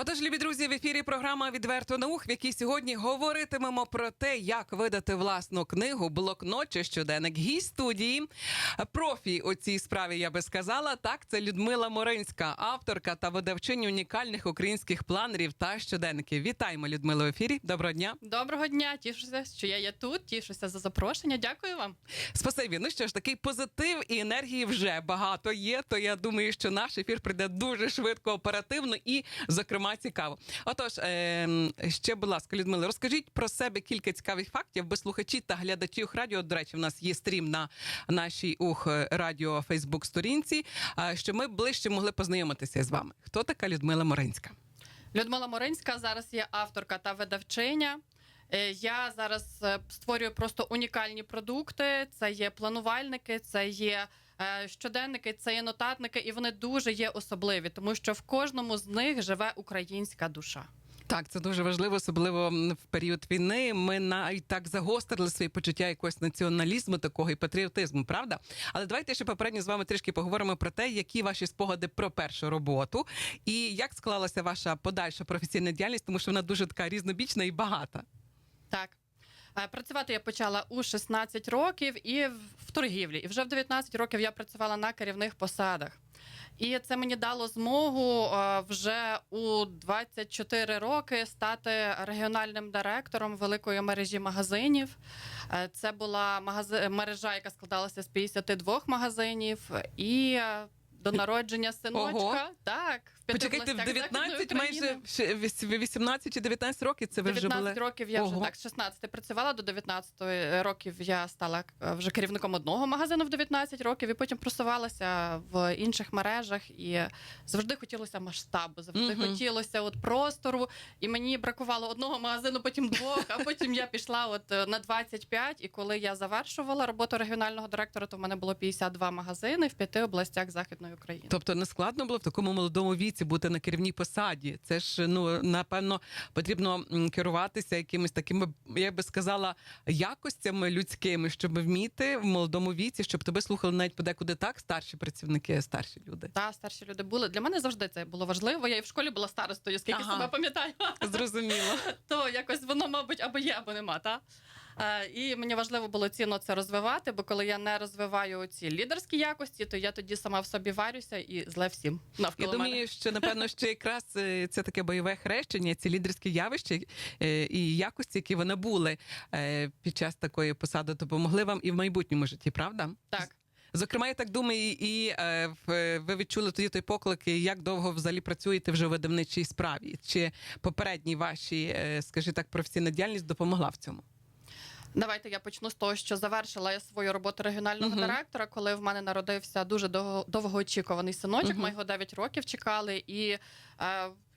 Отож, любі друзі, в ефірі програма Відверто наук, в якій сьогодні говоритимемо про те, як видати власну книгу, блокнот чи щоденник. Гість студії профі у цій справі я би сказала. Так, це Людмила Моринська, авторка та видавчиня унікальних українських планерів та щоденників. Вітаємо Людмилу в ефірі. Доброго дня. Доброго дня, тішуся, що я є тут. Тішуся за запрошення. Дякую вам. Спасибі. Ну що ж, такий позитив і енергії вже багато є. То я думаю, що наш ефір прийде дуже швидко, оперативно і, зокрема, цікаво. Отож, е, ще, будь ласка, Людмила, розкажіть про себе кілька цікавих фактів, бо слухачі та глядачі ух радіо. До речі, в нас є стрім на нашій ух радіо Фейсбук сторінці. Що ми ближче могли познайомитися з вами. Хто така Людмила Моринська? Людмила Моринська зараз є авторка та видавчиня. Е, Я зараз е, створюю просто унікальні продукти. Це є планувальники, це є е, щоденники, це є нотатники, і вони дуже є особливі, тому що в кожному з них живе українська душа. Так, це дуже важливо, особливо в період війни. Ми навіть так загострили свої почуття якогось націоналізму, такого і патріотизму, правда? Але давайте ще попередньо з вами трішки поговоримо про те, які ваші спогади про першу роботу і як склалася ваша подальша професійна діяльність, тому що вона дуже така різнобічна і багата. Так. Е, Працювати я почала у 16 років і в- торгівлі. І вже в 19 років я працювала на керівних посадах. І це мені дало змогу е, вже у 24 роки стати регіональним директором великої мережі магазинів. Е, Це була магази- мережа, яка складалася з 52 магазинів. І до народження синочка, Ого. так, Почекайте, в областях 19, Західної майже віс- 18 чи 19 років. Це ви вже 19 були років я вже так, з 16 працювала до 19 років. Я стала е, вже керівником одного магазину в 19 років, і потім просувалася в інших мережах. І завжди хотілося масштабу, завжди Мгм. хотілося от простору. І мені бракувало одного магазину, потім двох. А потім я пішла от е, на 25, І коли я завершувала роботу регіонального директора, то в мене було 52 магазини в п'яти областях Західної України. Тобто не складно було в такому молодому віці бути на керівній посаді. Це ж ну напевно потрібно керуватися якимись такими, я би сказала, якостями людськими, щоб вміти в молодому віці, щоб тебе слухали навіть подекуди так, старші працівники, старші люди. Та старші люди були для мене завжди це було важливо. Я і в школі була старостою, скільки Ага. себе пам'ятаю. Зрозуміло. то якось воно, мабуть, або є, або нема. Та? Е, і мені важливо було цінно це розвивати, бо коли я не розвиваю ці лідерські якості, то я тоді сама в собі варюся і зле всім Я навколо мене. думаю, що напевно що якраз е, це таке бойове хрещення, ці лідерські явища е, і якості, які вони були під час такої посади, допомогли вам і в майбутньому житті, правда? Так. Зокрема, я так думаю, і, е, ви відчули тоді той поклик, як довго взагалі працюєте вже в видавничій справі? Чи попередні ваші, е, скажімо так, професійна діяльність допомогла в цьому? Давайте я почну з того, що завершила я свою роботу регіонального Мгм. директора, коли в мене народився дуже довго- довгоочікуваний синочок. Мгм. Ми його 9 років чекали. І е,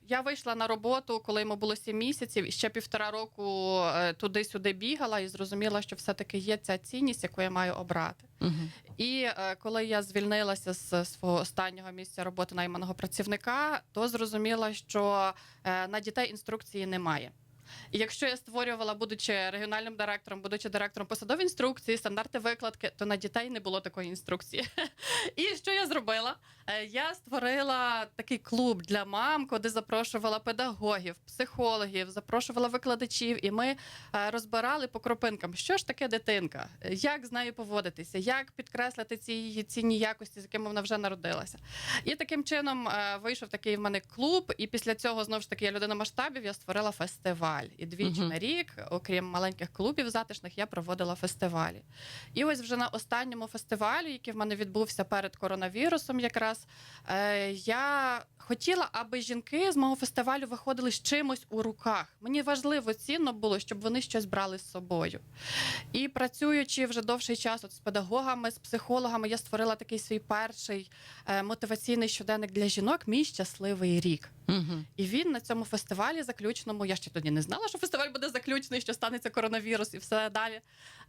я вийшла на роботу, коли йому було 7 місяців, і ще півтора року е, туди-сюди бігала і зрозуміла, що все-таки є ця цінність, яку я маю обрати. Угу. І е, коли я звільнилася з свого останнього місця роботи найманого працівника, то зрозуміла, що е, на дітей інструкції немає. І якщо я створювала, будучи регіональним директором, будучи директором посадові інструкції, стандарти викладки, то на дітей не було такої інструкції. І що я зробила? Е, Я створила такий клуб для мам, куди запрошувала педагогів, психологів, запрошувала викладачів, і ми е, розбирали по кропинкам, що ж таке дитинка, як з нею поводитися, як підкреслити ці її цінні якості, з якими вона вже народилася. І таким чином е, вийшов такий в мене клуб. І після цього знову ж таки я людина масштабів. Я створила фестиваль. І двічі Мгм. на рік, окрім маленьких клубів затишних, я проводила фестивалі. І ось вже на останньому фестивалі, який в мене відбувся перед коронавірусом, якраз е, я хотіла, аби жінки з мого фестивалю виходили з чимось у руках. Мені важливо цінно було, щоб вони щось брали з собою. І працюючи вже довший час от з педагогами, з психологами, я створила такий свій перший е, мотиваційний щоденник для жінок Мій щасливий рік. Угу. І він на цьому фестивалі заключному. Я ще тоді не знала, що фестиваль буде заключений, що станеться коронавірус і все далі.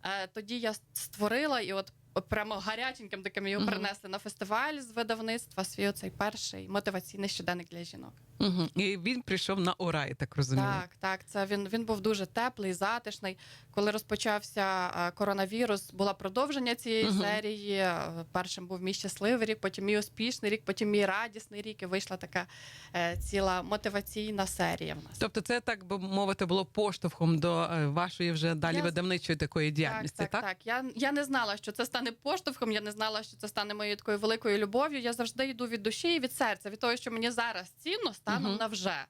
Е, тоді я створила і от. Прямо гаряченьким таким його принесли на фестиваль з видавництва свій оцей перший мотиваційний щоденник для жінок. Угу. І він прийшов на ура, я так розумію. Так, так. Це він, він був дуже теплий, затишний. Коли розпочався коронавірус, було продовження цієї Мгм. серії. Е, Першим був мій щасливий рік, потім мій успішний рік, потім мій радісний рік. І вийшла така е, ціла мотиваційна серія в нас. Тобто, це так би мовити було поштовхом до е, вашої вже далі Я- видавничої такої діяльності, так? так, так, так. Я, я не знала, що це стане поштовхом. Я не знала, що це стане моєю такою великою любов'ю. Я завжди йду від душі і від серця, від того, що мені зараз цінно, станом Мгм. на вже.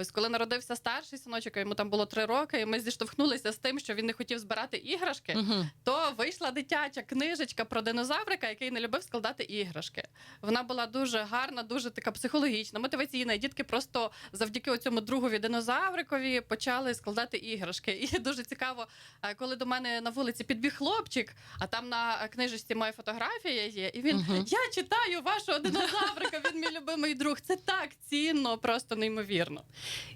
Ось коли народився старший синочок, йому там було три роки, і ми зіштовхнулися з тим, що він не хотів збирати іграшки. Угу. То вийшла дитяча книжечка про динозаврика, який не любив складати іграшки. Вона була дуже гарна, дуже така психологічна, мотиваційна. І дітки просто завдяки цьому другові динозаврикові почали складати іграшки. І дуже цікаво, е, коли до мене на вулиці підбіг хлопчик, а там на книжечці моя фотографія є, і він Мгм. я читаю вашого динозаврика. Він мій любимий друг. Це так цінно, просто неймовірно.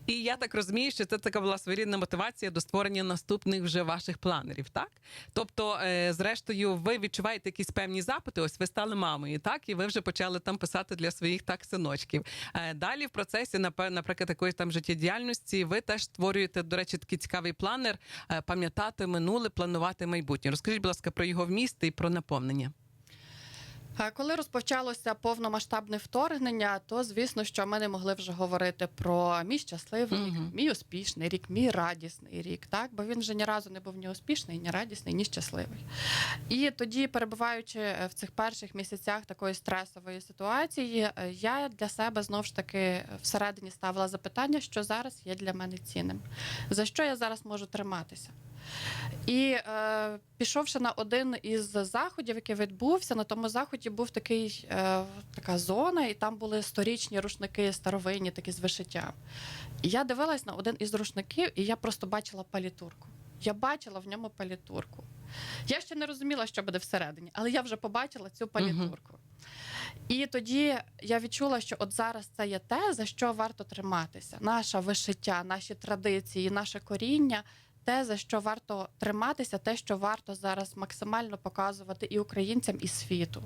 І я так розумію, що це така була своєрідна мотивація до створення наступних вже ваших планерів, так? Тобто, е, зрештою, ви відчуваєте якісь певні запити. Ось ви стали мамою, так, і ви вже почали там писати для своїх так синочків. Е, Далі в процесі, наприклад, такої там життєдіяльності, ви теж створюєте, до речі, такий цікавий планер е, пам'ятати минуле, планувати майбутнє. Розкажіть, будь ласка, про його вміст і про наповнення. Коли розпочалося повномасштабне вторгнення, то звісно, що ми не могли вже говорити про мій щасливий рік, Мгм. мій успішний рік, мій радісний рік, так бо він вже ні разу не був ні успішний, ні радісний, ні щасливий. І тоді, перебуваючи е, в цих перших місяцях такої стресової ситуації, е, я для себе знов ж таки всередині ставила запитання, що зараз є для мене цінним, за що я зараз можу триматися. І е, пішовши на один із заходів, який відбувся, на тому заході був такий, е, така зона, і там були сторічні рушники, старовинні, такі з вишиттям. І я дивилась на один із рушників, і я просто бачила палітурку. Я бачила в ньому палітурку. Я ще не розуміла, що буде всередині, але я вже побачила цю палітурку. І тоді я відчула, що от зараз це є те, за що варто триматися. Наше вишиття, наші традиції, наше коріння. Те, за що варто триматися, те, що варто зараз максимально показувати і українцям, і світу.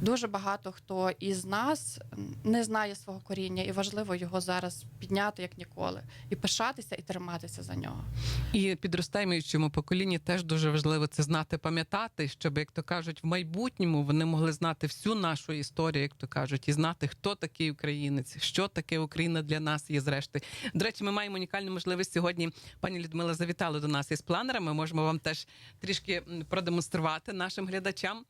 Дуже багато хто із нас не знає свого коріння, і важливо його зараз підняти як ніколи, і пишатися, і триматися за нього. І підростаючому поколінні теж дуже важливо це знати, пам'ятати, щоб, як то кажуть, в майбутньому вони могли знати всю нашу історію, як то кажуть, і знати, хто такий українець, що таке Україна для нас є зрештою. До речі, ми маємо унікальну можливість сьогодні. Пані Людмила завітала до нас із планерами. Ми можемо вам теж трішки продемонструвати нашим глядачам.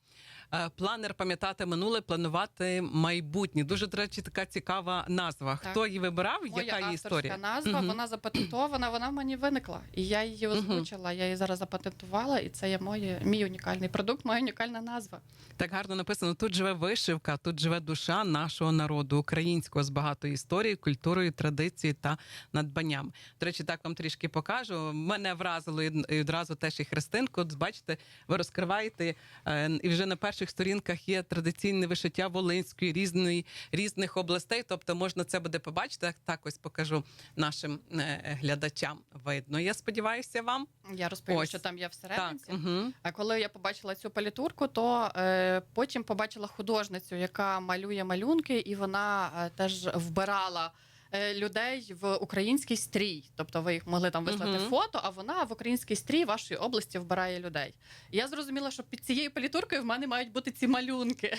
Е, Планер пам'ятати минуле, планувати майбутнє. Дуже до речі, така цікава назва. Так. Хто її вибирав? Моя Яка її авторська історія? назва, Мгм. вона запатентована, вона в мені виникла. І я її озвучила, я її зараз запатентувала, і це є моє, мій унікальний продукт, моя унікальна назва. Так гарно написано: тут живе вишивка, тут живе душа нашого народу, українського з багатою історією, культурою, традицією та надбанням. До речі, так вам трішки покажу. Мене вразило і одразу теж і хрестинку. От бачите, ви розкриваєте, е, і вже на перших сторінках є традиційне вишиття Волинської різної різних областей. Тобто можна це буде побачити. Так, так ось покажу нашим е, глядачам. Видно. Я сподіваюся, вам Я розповім, Ось. що там є так. всерединці. Угу. А коли я побачила цю палітурку, то е, потім побачила художницю, яка малює малюнки, і вона е, теж вбирала. Е, Людей в український стрій, тобто ви їх могли там вислати Мгм. фото, а вона в український стрій вашої області вбирає людей. І я зрозуміла, що під цією палітуркою в мене мають бути ці малюнки.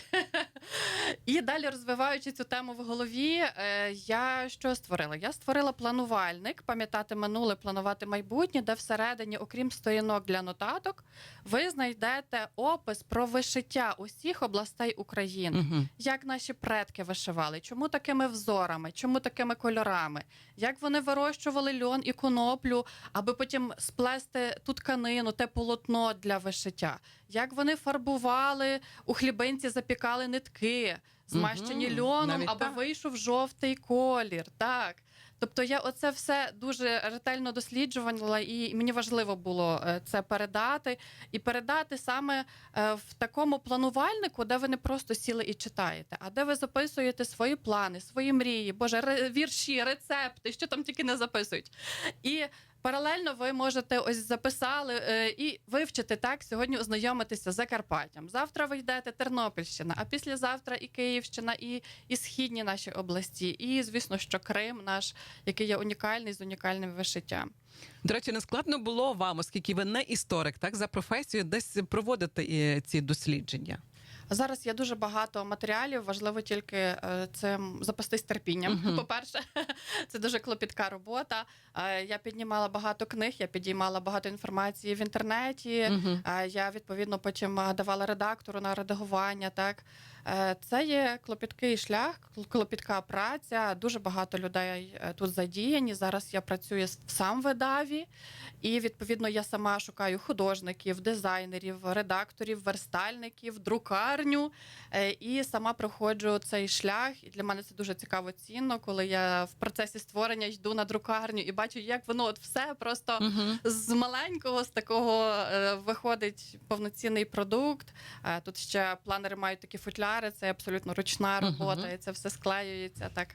І далі розвиваючи цю тему в голові, е, я що створила? Я створила планувальник, пам'ятати минуле, планувати майбутнє, де всередині, окрім сторінок для нотаток, ви знайдете опис про вишиття усіх областей України. Угу. Як наші предки вишивали, чому такими взорами, чому такими кольорами, як вони вирощували льон і коноплю, аби потім сплести ту тканину, те полотно для вишиття, як вони фарбували у хлібинці, запікали нитки, змащені Мгм, льоном, аби так. вийшов жовтий колір. Так. Тобто я оце все дуже ретельно досліджувала, і мені важливо було е, це передати, і передати саме е, в такому планувальнику, де ви не просто сіли і читаєте, а де ви записуєте свої плани, свої мрії, боже, вірші, рецепти, що там тільки не записують. І Паралельно ви можете ось записали е, і вивчити так сьогодні ознайомитися з Закарпаттям. Завтра ви йдете Тернопільщина, а післязавтра і Київщина, і, і східні наші області, і звісно, що Крим наш, який є унікальний з унікальним вишиттям. До речі, не складно було вам, оскільки ви не історик, так за професією, десь проводити е, ці дослідження. Зараз є дуже багато матеріалів. Важливо тільки е, цим запастись терпінням. Мгм. По-перше, це дуже клопітка робота. Е, Я піднімала багато книг, я підіймала багато інформації в інтернеті. Е, Я відповідно потім давала редактору на редагування. Так це є клопіткий шлях, клопітка праця. Дуже багато людей е, тут задіяні. Зараз я працюю сам в видаві, і відповідно я сама шукаю художників, дизайнерів, редакторів, верстальників, друкарню. Е, І сама проходжу цей шлях. І для мене це дуже цікаво цінно, коли я в процесі створення йду на друкарню і бачу, як воно от все просто Мгм. з маленького, з такого е, виходить повноцінний продукт. Е, Тут ще планери мають такі футляри, це абсолютно ручна робота, і це все склеюється так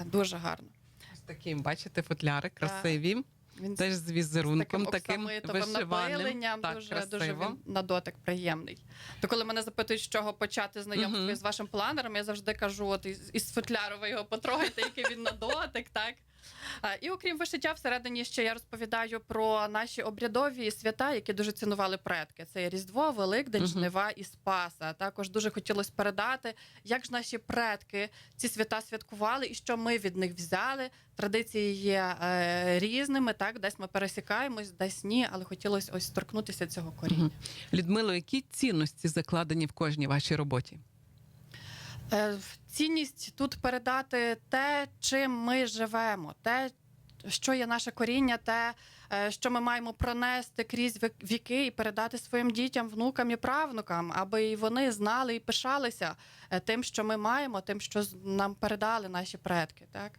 е, дуже гарно. Ось таким, бачите, футляри красиві, Він теж з візерунком з таким вишиваним. напиленням, Так, дуже, дуже він на дотик приємний. То коли мене запитують, з чого почати знайомство Мгм. з вашим планером, я завжди кажу: от із, із футляру ви його потрогайте, який він на дотик, так. А, І окрім вишиття, всередині ще я розповідаю про наші обрядові свята, які дуже цінували предки. Це Різдво, Великдень. Жнива і Спаса. Також дуже хотілося передати, як ж наші предки ці свята святкували і що ми від них взяли. Традиції є е, різними, так десь ми пересікаємось, десь ні, але хотілося ось торкнутися цього коріння. Людмило, які цінності закладені в кожній вашій роботі? Е, Цінність тут передати те, чим ми живемо, те, що є наше коріння, те, е, що ми маємо пронести крізь вік- віки і передати своїм дітям, внукам і правнукам, аби і вони знали і пишалися тим, що ми маємо, тим, що нам передали наші предки. Так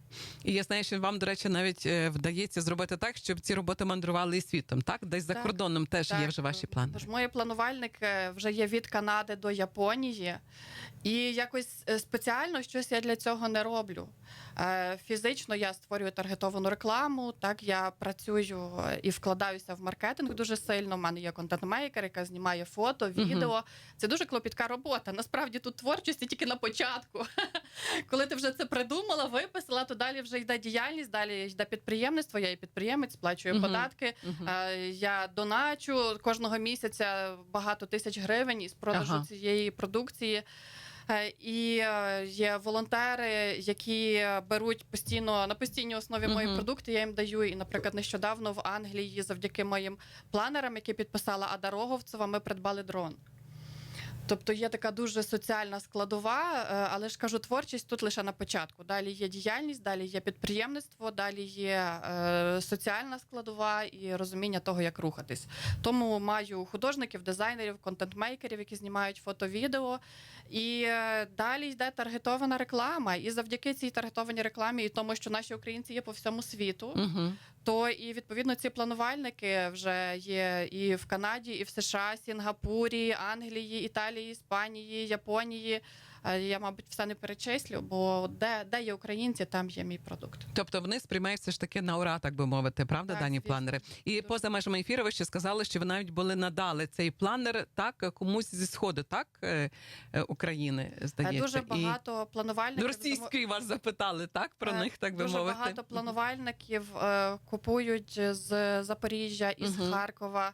І я знаю, що вам, до речі, навіть е, вдається зробити так, щоб ці роботи мандрували і світом. Так, десь за Так, кордоном теж є вже ваші е, плани. Тож мої планувальники вже є від Канади до Японії, і якось е, спеціально щось я для цього не роблю. Е, Фізично я створюю таргетовану рекламу. Так я працюю е, і вкладаюся в маркетинг дуже сильно. У мене є контент-мейкер, яка знімає фото, відео. Це дуже клопітка робота. Насправді тут творчості тільки на початку. Коли ти вже це придумала, виписала, то далі вже йде діяльність, далі йде підприємництво. Я і підприємець, сплачую Мгм. податки. Мгм. Е, Я доначу кожного місяця багато тисяч гривень із продажу Ага. цієї продукції. Е, І е, є волонтери, які беруть постійно на постійній основі мої Мгм. продукти. Я їм даю. І, наприклад, нещодавно в Англії, завдяки моїм планерам, які підписала Ада Роговцева, ми придбали дрон. Тобто є така дуже соціальна складова, е, але ж кажу, творчість тут лише на початку. Далі є діяльність, далі є підприємництво, далі є е, соціальна складова і розуміння того, як рухатись. Тому маю художників, дизайнерів, контент-мейкерів, які знімають фото-відео. І е, далі йде таргетована реклама. І завдяки цій таргетованій рекламі, і тому, що наші українці є по всьому світу, угу. то і відповідно ці планувальники вже є і в Канаді, і в США, Сінгапурі, Англії, Італії, Іспанії, Японії. Е, Я, мабуть, все не перечислю, бо де, де є українці, там є мій продукт. Тобто вони сприймаються ж таки на ура, так би мовити, правда, Так, дані звісно. планери? І Дуже. поза межами ефіру ви ще сказали, що ви навіть були надали цей планер так комусь зі сходу, так е, е, України, здається. Дуже багато І планувальників. російський вас запитали, так про них, так би Дуже мовити. багато планувальників купують з Запоріжжя, із Мгм. Харкова.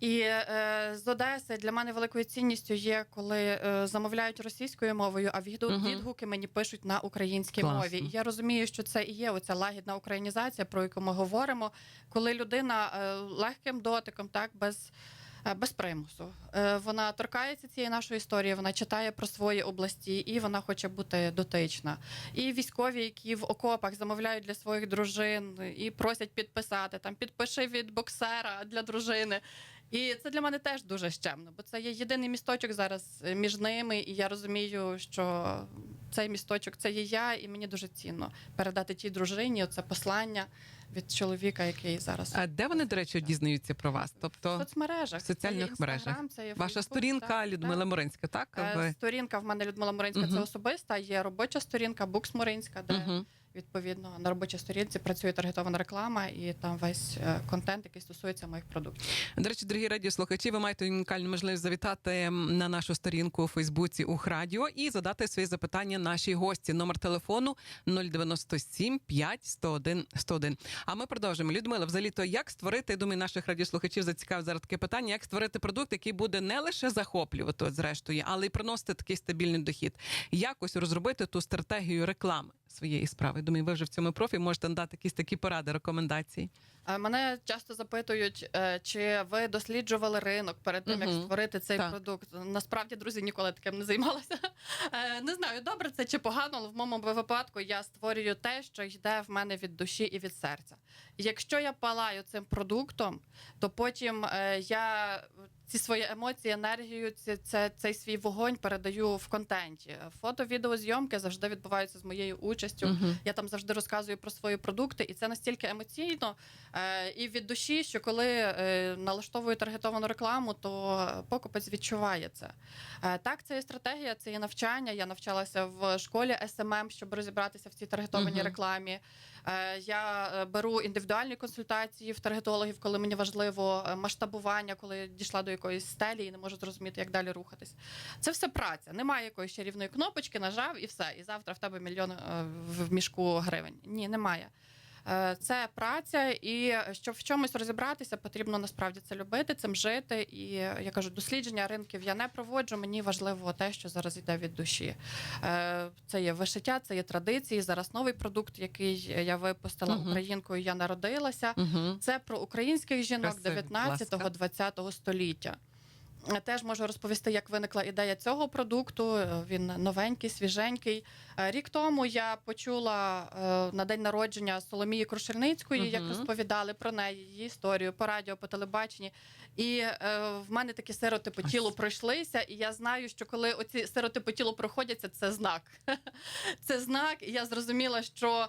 І е, з Одеси для мене великою цінністю є, коли е, замовляють російською мовою, а відгу- Мгм. відгуки мені пишуть на українській Класно. мові. І я розумію, що це і є оця лагідна українізація, про яку ми говоримо, коли людина е, легким дотиком, так без. е, Без примусу Е, вона торкається цієї нашої історії, вона читає про свої області і вона хоче бути дотична. І військові, які в окопах замовляють для своїх дружин і просять підписати там підпиши від боксера для дружини. І це для мене теж дуже щемно, бо це є єдиний місточок зараз е, між ними, і я розумію, що цей місточок це є я, і мені дуже цінно передати тій дружині це послання від чоловіка, який зараз А де вони, до речі, дізнаються про вас? в Тобто соцмережах в соціальних це мережах. Це є ваша Facebook, сторінка так, Людмила так. Моринська, так? Е, Сторінка в мене Людмила Моринська, це особиста. Є робоча сторінка, Букс Моринська, де Мгм. Відповідно, на робочій сторінці працює таргетована реклама, і там весь е, контент, який стосується моїх продуктів. До речі, дорогі радіослухачі, ви маєте унікальну можливість завітати на нашу сторінку у Фейсбуці Ухрадіо і задати свої запитання нашій гості. Номер телефону 097 5 101 101. А ми продовжуємо. Людмила, взагалі, то як створити, я думаю, наших радіослухачів зацікавить зараз таке питання, як створити продукт, який буде не лише захоплювати, от, зрештою, але й приносити такий стабільний дохід. Якось розробити ту стратегію реклами своєї справи. Думаю, ви вже в цьому профі можете надати якісь такі поради, рекомендації. Е, Мене часто запитують, е, чи ви досліджували ринок перед тим, як створити цей Так. продукт. Насправді, друзі, ніколи таким не займалася. Е, Не знаю, добре це чи погано, але в моєму випадку я створюю те, що йде в мене від душі і від серця. Якщо я палаю цим продуктом, то потім я ці свої емоції, енергію, ці, це, цей свій вогонь передаю в контенті. Фото, відеозйомки завжди відбуваються з моєю участю. Мгм. Я там завжди розказую про свої продукти, і це настільки емоційно е, і від душі, що коли е, налаштовую таргетовану рекламу, то покупець відчуває це. Е, так, це є стратегія, це є навчання. Я навчалася в школі SMM, щоб розібратися в цій таргетованій Мгм. рекламі. Е, я е, беру індивідуальні консультації в таргетологів, коли мені важливо е, масштабування, коли я дійшла до якоїсь стелі і не можу зрозуміти, як далі рухатись. Це все праця. Немає якоїсь чарівної кнопочки, нажав і все. І завтра в тебе мільйон в мішку гривень. Ні, немає. Е, Це праця, і щоб в чомусь розібратися, потрібно насправді це любити, цим жити. І е, я кажу, дослідження ринків я не проводжу. Мені важливо те, що зараз йде від душі. Е, Це є вишиття, це є традиції. Зараз новий продукт, який я випустила Мгм. українкою. Я народилася. Мгм. Це про українських жінок Красиво, 19-20 століття. Теж можу розповісти, як виникла ідея цього продукту. Е, Він новенький, свіженький. Е, Рік тому я почула е, на день народження Соломії Крушельницької, як розповідали про неї, її історію по радіо, по телебаченні. І в мене такі сироти по тілу пройшлися. І я знаю, що коли оці сироти по тілу проходяться, це знак. Це знак, і я зрозуміла, що.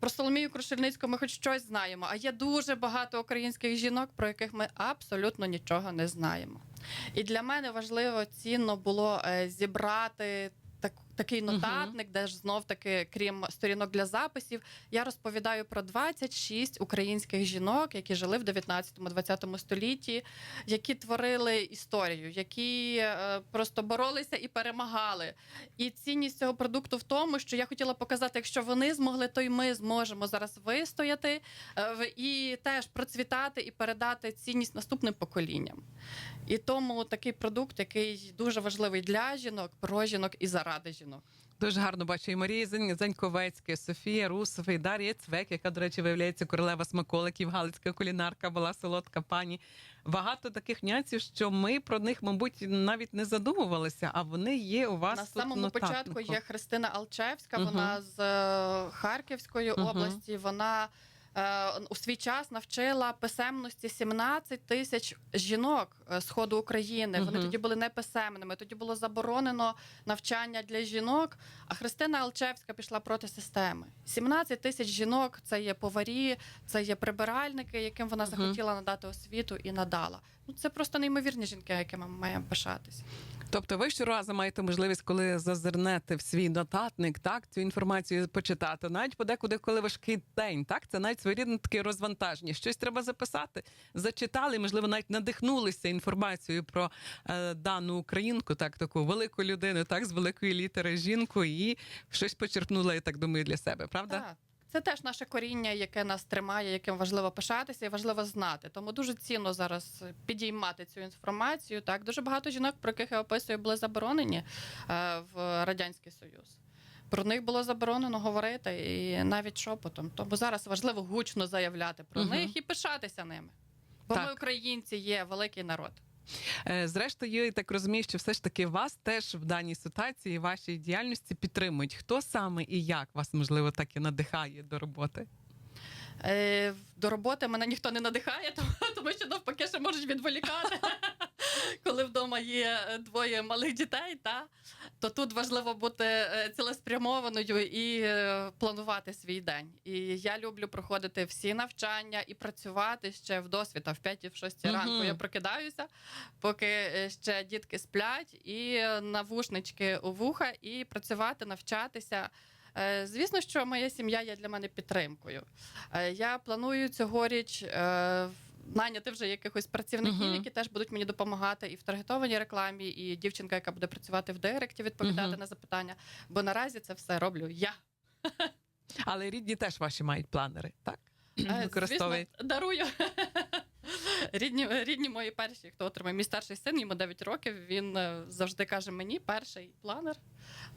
Про Соломію Крушельницьку ми хоч щось знаємо, а є дуже багато українських жінок, про яких ми абсолютно нічого не знаємо. І для мене важливо цінно було е, зібрати так, такий нотатник, де ж знов таки, крім сторінок для записів, я розповідаю про 26 українських жінок, які жили в 19-20 столітті, які творили історію, які е, просто боролися і перемагали. І цінність цього продукту в тому, що я хотіла показати, якщо вони змогли, то й ми зможемо зараз вистояти е, і теж процвітати і передати цінність наступним поколінням. І тому такий продукт, який дуже важливий для жінок, про жінок і заради жінок. Дуже гарно бачу і Марія Заньковецька, Софія Русова і Дар'я Цвек, яка, до речі, виявляється королева смаколиків, галицька кулінарка, була солодка пані. Багато таких нюансів, що ми про них, мабуть, навіть не задумувалися, а вони є у вас На тут самому нотатнику. початку є Христина Алчевська, вона з е, Харківської Мгм. області. Вона у свій час навчила писемності 17 тисяч жінок е, сходу України. Вони тоді були неписемними. Тоді було заборонено навчання для жінок. А Христина Алчевська пішла проти системи. 17 тисяч жінок це є поварі, це є прибиральники, яким вона захотіла надати освіту і надала. Ну це просто неймовірні жінки, якими ми маємо пишатися. Тобто ви щоразу маєте можливість, коли зазирнете в свій нотатник, так цю інформацію почитати, навіть подекуди, коли важкий день, так це навіть своєрідне таке розвантаження. Щось треба записати. Зачитали, можливо, навіть надихнулися інформацією про е, дану українку, так таку велику людину, так з великої літери жінку, і щось почерпнула, я так думаю, для себе. Правда? Так. Це теж наше коріння, яке нас тримає, яким важливо пишатися і важливо знати. Тому дуже цінно зараз підіймати цю інформацію. Так, дуже багато жінок, про яких я описую, були заборонені е, в радянський союз. Про них було заборонено говорити і навіть шепотом. Тому зараз важливо гучно заявляти про Мгм. них і пишатися ними. Bо Так. ми, українці, є великий народ. Е, Зрештою, я так розумію, що все ж таки вас теж в даній ситуації, вашій діяльності підтримують. Хто саме і як вас можливо так і надихає до роботи? Е, До роботи мене ніхто не надихає, тому, тому що навпаки ще можуть відволікати. Вдома є е, двоє малих дітей, та, то тут важливо бути е, цілеспрямованою і е, планувати свій день. І я люблю проходити всі навчання і працювати ще в досвіта в 5 в 6 Мгм. ранку. Я прокидаюся, поки ще дітки сплять, і навушнички у вуха, і працювати, навчатися. Звісно, що моя сім'я є для мене підтримкою. Я планую цьогоріч наняти вже якихось працівників, Мгм. які теж будуть мені допомагати і в таргетованій рекламі, і дівчинка, яка буде працювати в директі, відповідати Мгм. на запитання. Бо наразі це все роблю я. Але рідні теж ваші мають планери, так? Е, Використовують. Звісно, дарую. Рідні, рідні мої перші, хто отримає мій старший син, йому 9 років. Він е, завжди каже мені перший планер,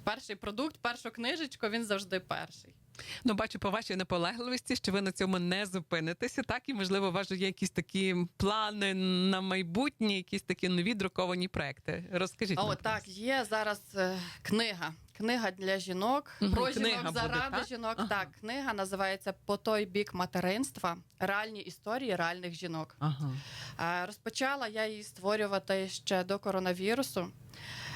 перший продукт, першу книжечку. Він завжди перший. Ну, бачу по вашій наполегливості, що ви на цьому не зупинитеся. Так, і можливо, у вас є якісь такі плани на майбутнє, якісь такі нові друковані проекти. Розкажіть. А нам про так, є зараз е, книга. Книга для жінок, Мгм, про книга жінок, буде, заради так? жінок. Ага. Так, книга називається По той бік материнства. Реальні історії реальних жінок. Ага. Е, Розпочала я її створювати ще до коронавірусу.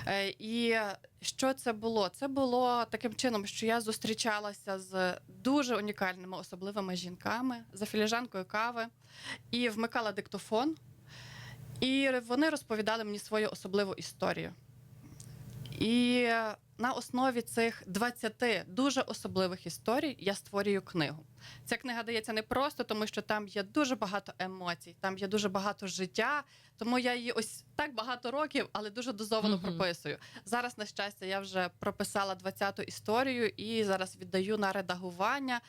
Е, І що це було? Це було таким чином, що я зустрічалася з дуже унікальними, особливими жінками за філіжанкою кави і вмикала диктофон. І вони розповідали мені свою особливу історію. І на основі цих 20 дуже особливих історій я створюю книгу. Ця книга дається не просто, тому що там є дуже багато емоцій, там є дуже багато життя. Тому я її ось так багато років, але дуже дозовано Мгм. прописую. Зараз, на щастя, я вже прописала 20-ту історію і зараз віддаю на редагування.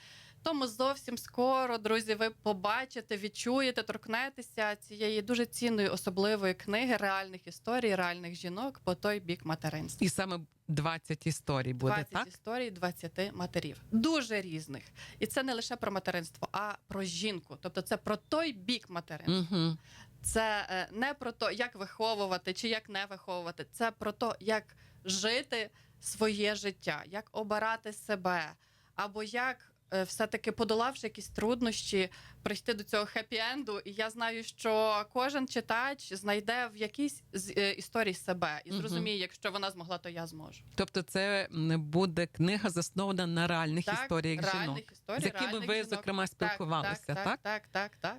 Тому зовсім скоро, друзі, ви побачите, відчуєте, торкнетеся цієї дуже цінної особливої книги реальних історій, реальних жінок по той бік материнства. І саме 20 історій буде, 20 так? історій 20 матерів, дуже різних. І це не лише про материнство, а про жінку. Тобто, це про той бік материнства. Угу. Це е, не про те, як виховувати чи як не виховувати. Це про те, як жити своє життя, як обирати себе, або як. Е, Все-таки подолавши якісь труднощі, прийти до цього хеппі-енду. І я знаю, що кожен читач знайде в якійсь з е, історії себе і зрозуміє, якщо вона змогла, то я зможу. Тобто, це м, буде книга заснована на реальних історіях реальних жінок, історій, з якими реальних ви, жінок. зокрема, спілкувалися, так? Так, так, так, так.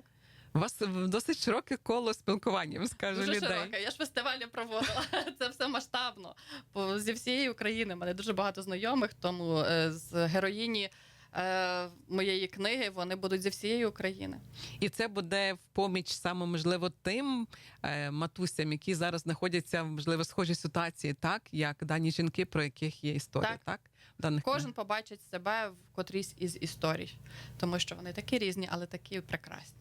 У вас досить широке коло спілкування, скажу Дуже людей. широке. Я ж фестивалі проводила. Це все масштабно. По зі всієї України в мене дуже багато знайомих, тому е, з героїні. Е, Моєї книги вони будуть зі всієї України. І це буде в поміч саме можливо тим е, матусям, які зараз знаходяться в можливо схожій ситуації, так як дані жінки, про яких є історія, так, Так. Даних Кожен побачить себе в котрійсь із історій, тому що вони такі різні, але такі прекрасні.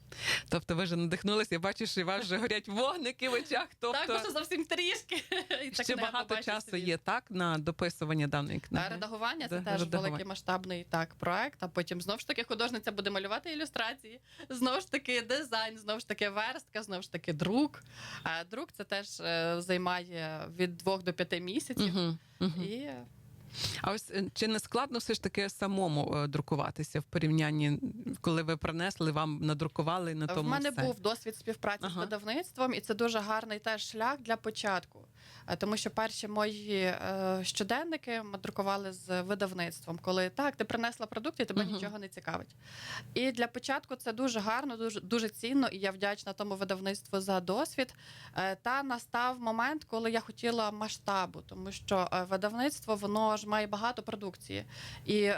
Тобто ви вже надихнулися, я бачу, що у вас вже горять вогники в очах. Тобто Так, може зовсім трішки. І ще книга багато часу світ. є так на дописування даної Та книги. редагування це теж великий масштабний так проект. А потім знову ж таки художниця буде малювати ілюстрації, знову ж таки дизайн, знову ж таки верстка, знову ж таки друк. А друк це теж е, займає від двох до п'яти місяців. Угу, угу. І А ось е, чи не складно все ж таки самому е, друкуватися в порівнянні, коли ви принесли, вам надрукували на тому У мене все? був досвід співпраці Ага. з видавництвом, і це дуже гарний теж шлях для початку. Е, Тому що перші мої е, щоденники ми друкували з видавництвом, коли так, ти принесла продукт і тебе Мгм. нічого не цікавить. І для початку це дуже гарно, дуже дуже цінно, і я вдячна тому видавництву за досвід. Е, Та настав момент, коли я хотіла масштабу, тому що видавництво воно ж має багато продукції. І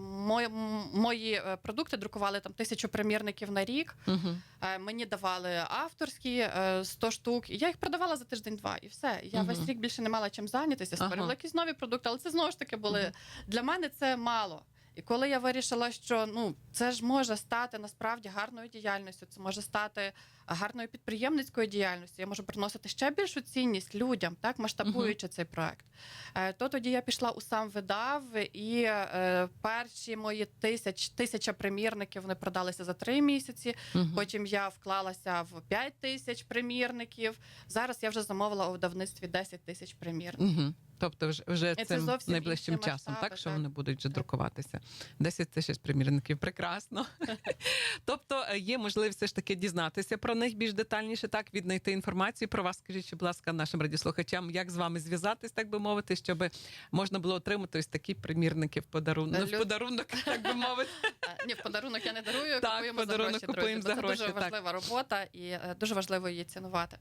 мої, мої продукти друкували там тисячу примірників на рік. Угу. Е, Мені давали авторські е, 100 штук, і я їх продавала за тиждень-два, і все. Я Мгм. Весь рік більше не мала чим зайнятися, створила Ага. якісь нові продукти, але це знову ж таки були для мене це мало. І коли я вирішила, що ну це ж може стати насправді гарною діяльністю, це може стати гарною підприємницькою діяльністю. Я можу приносити ще більшу цінність людям, так масштабуючи цей проект. Е, То тоді я пішла у сам видав, і е, перші мої тисяч тисяча примірників вони продалися за три місяці. Угу. Потім я вклалася в 5 тисяч примірників. Зараз я вже замовила у видавництві 10 тисяч примірників. Угу. Тобто, вже, вже це цим найближчим часом, масштаби, так що так. вони будуть вже Так. друкуватися. 10 тисяч примірників, прекрасно. тобто е, є можливість все ж таки дізнатися про них більш детальніше, так віднайти інформацію про вас. Скажіть, будь ласка, нашим радіослухачам, як з вами зв'язатись, так би мовити, щоб можна було отримати ось такі примірники в подарунок. Ну, в подарунок, так би мовити. Ні, в подарунок я не дарую, Так, купуємо подарунок за гроші. купуємо друзі, за гроші, Це дуже так. важлива робота і е, дуже важливо її цінувати.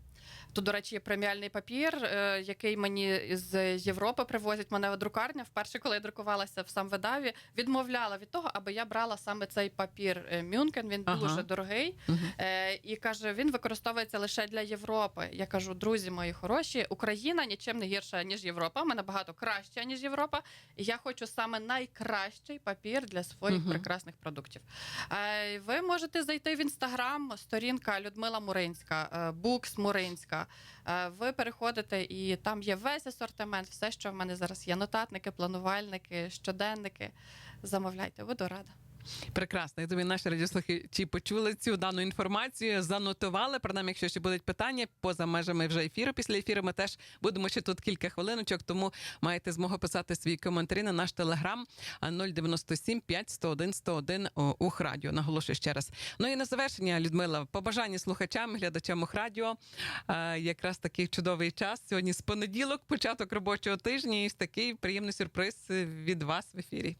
Тут, до речі, є преміальний папір, е, який мені з Європи привозять мене друкарня. Вперше, коли я друкувалася в сам видаві, відмовляла від того, аби я брала саме цей папір е, Мюнкен. Він Ага. дуже дорогий. Е, і каже, він використовується лише для Європи. Я кажу, друзі мої хороші, Україна нічим не гірша ніж Європа. Ми набагато краща ніж Європа. І я хочу саме найкращий папір для своїх Мгм. прекрасних продуктів. Е, ви можете зайти в інстаграм, сторінка Людмила Муринська, Букс Муринська. Е, ви переходите, і там є весь асортимент, все, що в мене зараз є: нотатники, планувальники, щоденники. Замовляйте, буду рада. Прекрасно. Я думаю, наші радіослухачі почули цю дану інформацію, занотували. Принаймні, якщо ще будуть питання поза межами вже ефіру. Після ефіру ми теж будемо ще тут кілька хвилиночок, тому маєте змогу писати свої коментарі на наш телеграм а, 097 5 101 101 о, Ух Радіо. Наголошую ще раз. Ну і на завершення, Людмила, побажання слухачам, глядачам Ух Радіо. А, Якраз такий чудовий час. Сьогодні з понеділок, початок робочого тижня, і такий приємний сюрприз від вас в ефірі.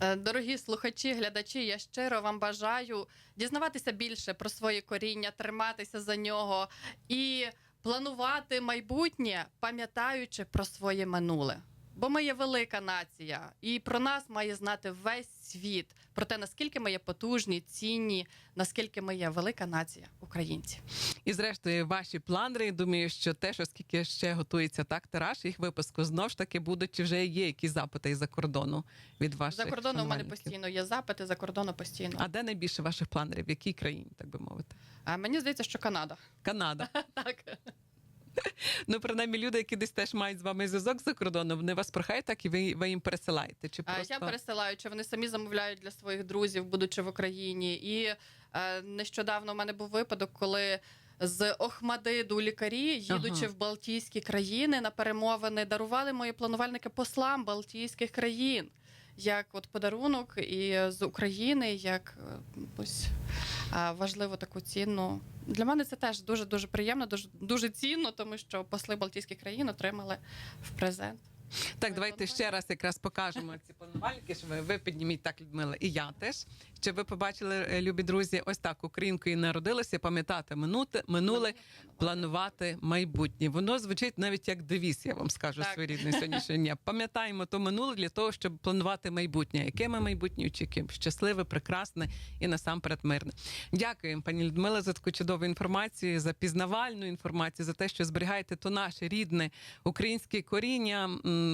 Е, Дорогі слухачі, глядачі, я щиро вам бажаю дізнаватися більше про своє коріння, триматися за нього і планувати майбутнє, пам'ятаючи про своє минуле. Бо ми є велика нація, і про нас має знати весь світ про те, наскільки ми є потужні, цінні, наскільки ми є велика нація, українці. І зрештою, ваші плани. Думаю, що теж, оскільки ще готується так тираж, їх випуску знов ж таки будуть чи вже є якісь запити із-за кордону від ваших За кордоном у мене постійно є запити, за кордону постійно. А де найбільше ваших планерів? В якій країні, так би мовити? А мені здається, що Канада. Канада. Так. Ну, принаймні, люди, які десь теж мають з вами зв'язок за кордоном, вони вас прохають, так і ви, ви їм пересилаєте. Чи просто Я пересилаю, чи вони самі замовляють для своїх друзів, будучи в Україні. І е, нещодавно у мене був випадок, коли з Охмадиду лікарі, їдучи Ага. в Балтійські країни на перемовини, дарували мої планувальники послам Балтійських країн. Як от подарунок і з України, як е, ось е, важливу таку цінну. Для мене це теж дуже дуже приємно, дуже дуже цінно, тому що посли Балтійських країн отримали в презент. Так, давайте ще раз якраз покажемо ці планувальники. Що ви, ви підніміть так, Людмила, і я теж. Щоб ви побачили, е, любі друзі, ось так українкою народилися, пам'ятати минуте, минуле, планувати майбутнє. Воно звучить навіть як девіз, я вам скажу Так. своєрідне сьогоднішнє дня. Пам'ятаємо то минуле для того, щоб планувати майбутнє. Яке ми майбутнє очікуємо? Щасливе, прекрасне і насамперед мирне. Дякую, пані Людмила, за таку чудову інформацію, за пізнавальну інформацію, за те, що зберігаєте то наше рідне українське коріння,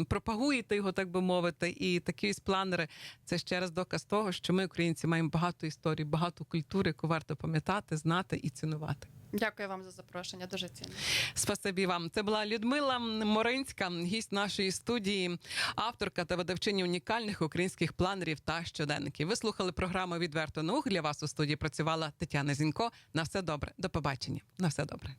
пропагуєте його, так би мовити, і такі ось планери. Це ще раз доказ того, що ми, українці, маємо багато історій, багато культури, яку варто пам'ятати, знати і цінувати. Дякую вам за запрошення. Дуже цінно. Спасибі вам. Це була Людмила Моринська, гість нашої студії, авторка та видавчиня унікальних українських планерів та щоденників. Ви слухали програму Відверто наук. Для вас у студії працювала Тетяна Зінько. На все добре. До побачення. На все добре.